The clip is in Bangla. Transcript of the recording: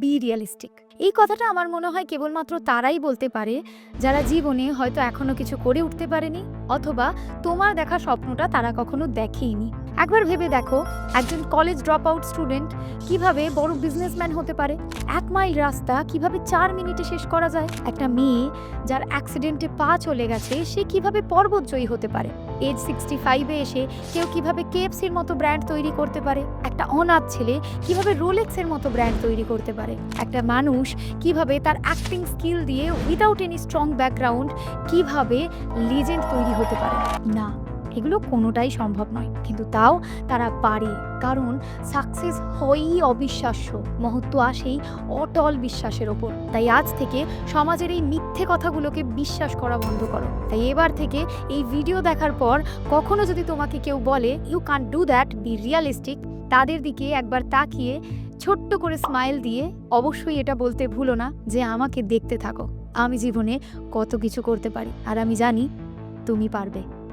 বি রিয়েলিস্টিক এই কথাটা আমার মনে হয় কেবলমাত্র তারাই বলতে পারে যারা জীবনে হয়তো এখনও কিছু করে উঠতে পারেনি অথবা তোমার দেখা স্বপ্নটা তারা কখনো দেখেইনি। একবার ভেবে দেখো, একজন কলেজ ড্রপ আউট স্টুডেন্ট কীভাবে বড় বিজনেসম্যান হতে পারে? এক মাইল রাস্তা কীভাবে চার মিনিটে শেষ করা যায়? একটা মেয়ে যার অ্যাক্সিডেন্টে পা চলে গেছে, সে কীভাবে পর্বতজয়ী হতে পারে? এজ সিক্সটি ফাইভে এসে কেউ কীভাবে কেএফসির মতো ব্র্যান্ড তৈরি করতে পারে? একটা অনাথ ছেলে কীভাবে রোলেক্সের মতো ব্র্যান্ড তৈরি করতে পারে? একটা মানুষ কীভাবে তার অ্যাক্টিং স্কিল দিয়ে উইদাউট এনি স্ট্রং ব্যাকগ্রাউন্ড কীভাবে লিজেন্ড তৈরি হতে পারে? না। এগুলো কোনোটাই সম্ভব নয়। কিন্তু তাও তারা পারে, কারণ সাকসেস হয়ই অবিশ্বাস্য। মহত্ব আসেই অটল বিশ্বাসের ওপর। তাই আজ থেকে সমাজের এই মিথ্যে কথাগুলোকে বিশ্বাস করা বন্ধ করো। তাই এবার থেকে এই ভিডিও দেখার পর কখনো যদি তোমাকে কেউ বলে you can do that be realistic তাদের দিকে একবার তাকিয়ে ছোট্ট করে স্মাইল দিয়ে অবশ্যই এটা বলতে ভুলো না যে আমাকে দেখতে থাকো। আমি জীবনে কত কিছু করতে পারি। আর আমি জানি তুমি পারবে।